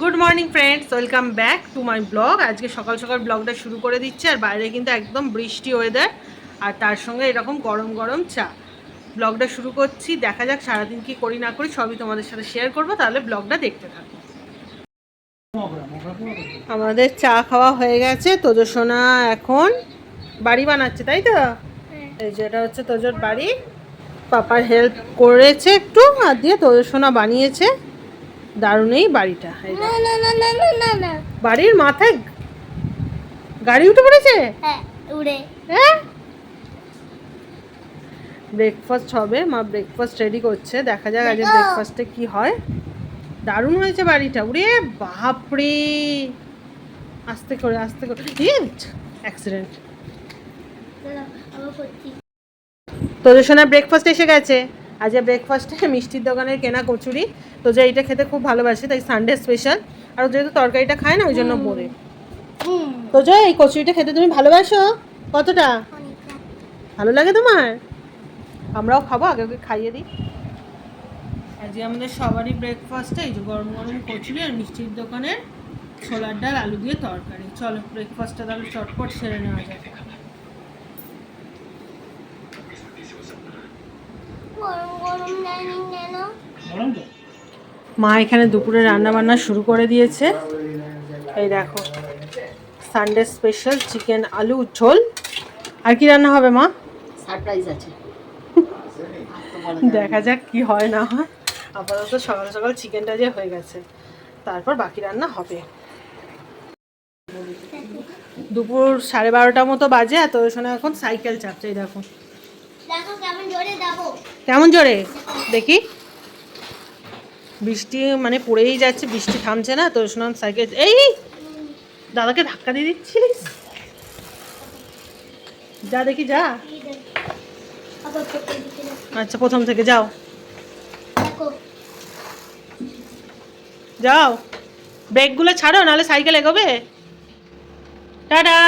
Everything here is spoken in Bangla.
Good morning friends welcome back to my blog আজকে সকাল সকাল ব্লগটা শুরু করে দিচ্ছে আর বাইরে কিন্তু একদম বৃষ্টি ওয়েদার আর তার সঙ্গে এরকম গরম গরম চা। ব্লগটা শুরু করছি দেখা যাক সারাদিন কি করি না করি সবই তোমাদের সাথে শেয়ার করব তাহলে ব্লগটা দেখতে থাকো। আমাদের চা খাওয়া হয়ে গেছে তোজো সোনা এখন বাড়ি বানাচ্ছে তাই তো? এই যে এটা হচ্ছে তোজোর বাড়ি। পাপার হেল্প করেছে একটু আর দিয়ে তোজো সোনা বানিয়েছে। দারুণ এই বাড়িটা বাড়ির মাথায় গাড়ি উঠে পড়েছে? হ্যাঁ উড়ে। হ্যাঁ? ব্রেকফাস্ট হবে মা ব্রেকফাস্ট রেডি করছে। দেখা যাক আজকে ব্রেকফাস্টে কি হয়। দারুণ হয়েছে বাড়িটা। উড়ে বাপরে! আস্তে করে আস্তে করে। অ্যাক্সিডেন্ট তোদের শোনা ব্রেকফাস্ট এসে গেছে। আজ ব্রেকফাস্টে মিষ্টির দোকানের কেনা কচুরি। তো যে এইটা খেতে খুব ভালোবাসে তাই সানডে স্পেশাল আর যেহেতু তরকারিটা খায় না ওই জন্য বলে তো যে এই কচুরিটা খেতে তুমি ভালোবাসো? কতটা? ভালো লাগে তোমার? আমরাও খাব আগে আগে খাইয়ে দিই। আজকে আমাদের সবারই ব্রেকফাস্টে এই যে গরম গরম কচুরি আর মিষ্টির দোকানের ছোলার ডাল আলু দিয়ে তরকারি। চলো ব্রেকফাস্টটা তাহলে চটপট সেরে নেওয়া যায় গরম গরম জানি কেন মা এখানে দুপুরে রান্না বান্না শুরু করে দিয়েছে। এই দেখো সানডে স্পেশাল চিকেন আলু ঝোল। আর কি রান্না হবে মা? সারপ্রাইজ আছে। দেখা যাক কি হয় না হয়। আপাতত সকাল সকাল চিকেনটা যে হয়ে গেছে তারপর বাকি রান্না হবে। দুপুর সাড়ে বারোটা মতো বাজে আর তোর এখন সাইকেল চাপছে এই দেখো। দেখো কেমন জোরে? দেখি। বৃষ্টি মানে পড়েই যাচ্ছে বৃষ্টি থামছে না তোর শোনা সাইকেল এই দাদাকে ধাক্কা দিয়ে দিচ্ছিস যা দেখি যা। আচ্ছা প্রথম থেকে যাও। যাও। ব্রেকগুলো ছাড়ো নাহলে সাইকেল এগোবে। টাটা।